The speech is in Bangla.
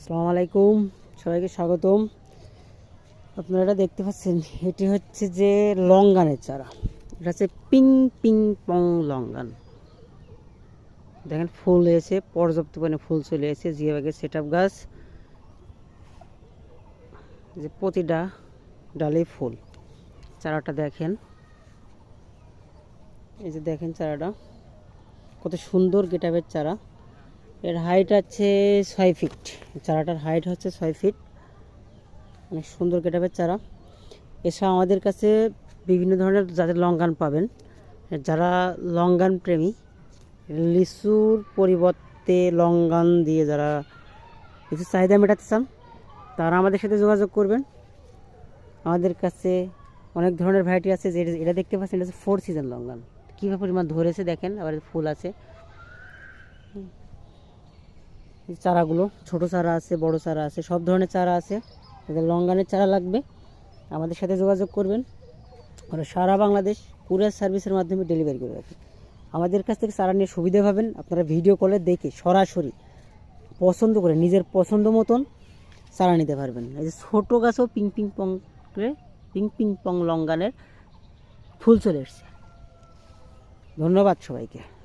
আসসালামু আলাইকুম সবাইকে স্বাগতম। আপনারা দেখতে পাচ্ছেন, এটি হচ্ছে যে লঙ্গানের চারা। এটা হচ্ছে পিং পিং পং লঙ্গান। দেখেন, ফুল এসে, পর্যাপ্ত পরিমাণে ফুল চলে এসেছে, জিয়া বাগের সেট গাছ। যে প্রতিটা ডালে ফুল। চারাটা দেখেন। এই যে দেখেন চারাটা। কত সুন্দর গেটাবের চারা। এর হাইট আছে ছয় ফিট চারাটার হাইট হচ্ছে ছয় ফিট অনেক সুন্দর গেটাবের চারা। এছাড়া আমাদের কাছে বিভিন্ন ধরনের যাদের লঙ্গান পাবেন। যারা লঙ্গান প্রেমী, লিচুর পরিবর্তে লঙ্গান দিয়ে যারা কিছু চাহিদা মেটাতে চান, তারা আমাদের সাথে যোগাযোগ করবেন। আমাদের কাছে অনেক ধরনের ভ্যারাইটি আছে। যে এটা দেখতে পাচ্ছেন, এটা হচ্ছে ফোর সিজন লঙ্গান কীভাবে পরিমাণ ধরেছে দেখেন, আবার ফুল আছে। চারাগুলো, ছোট চারা আছে, বড় চারা আছে, সব ধরনের চারা আছে। যাদের লঙ্গানের চারা লাগবে। আমাদের সাথে যোগাযোগ করবেন। আমরা সারা বাংলাদেশ কুরিয়ার সার্ভিসের মাধ্যমে ডেলিভারি করে রাখি আমাদের কাছ থেকে চারা নিয়ে সুবিধা পাবেন। আপনারা ভিডিও কলে দেখে সরাসরি পছন্দ করে, নিজের পছন্দ মতন চারা নিতে পারবেন। এই যে ছোটো গাছও পিং পিং পং করে, পিং পিং পং লঙ্গানের ফুল চলে এসছে। ধন্যবাদ সবাইকে।